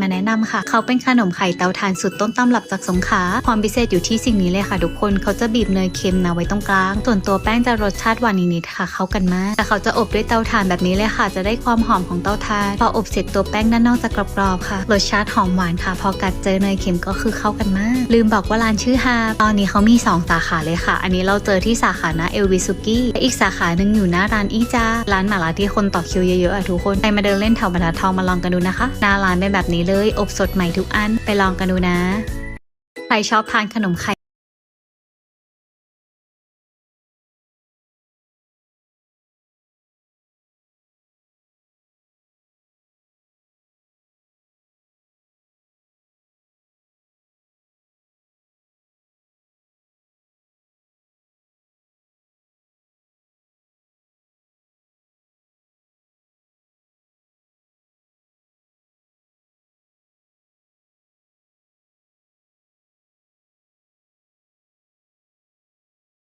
มาแนะนำค่ะ เขาเป็นขนมไข่เตาถ่านสุดต้นตำรับจากสงขลาความพิเศษอยู่ที่สิ่งนี้เลยค่ะทุกคนเขาจะบีบเนยเค็มนะไว้ตรงกลาง ส่วนตัวแป้งจะรสชาติหวานนิดๆค่ะ เข้ากันมาก แต่เขาจะอบด้วยเตาถ่านแบบนี้เลยค่ะ จะได้ความหอมของเตาถ่าน พออบเสร็จตัวแป้งด้านนอกจะกรอบๆค่ะ รสชาติหอมหวานค่ะ พอกัดเจอเนยเค็มก็คือเข้ากันมาก ลืมบอกว่าร้านชื่อฮาตอนนี้เขามี 2 สาขาเลยค่ะ อันนี้เราเจอที่สาขาหน้าเอลวิสุกี้และอีกสาขาหนึ่งอยู่หน้าร้านอีจาร้านหมาล่าที่คนต่อคิวเยอะๆอะทุกคนไปมาเดินเล่นแถวบรรทัดทองมาลองกันดูนะคะหน้าร้านเป็นแบบนี้เลย อบสดใหม่ทุกอันไปลองกันดูนะ ใครชอบทานขนมไข่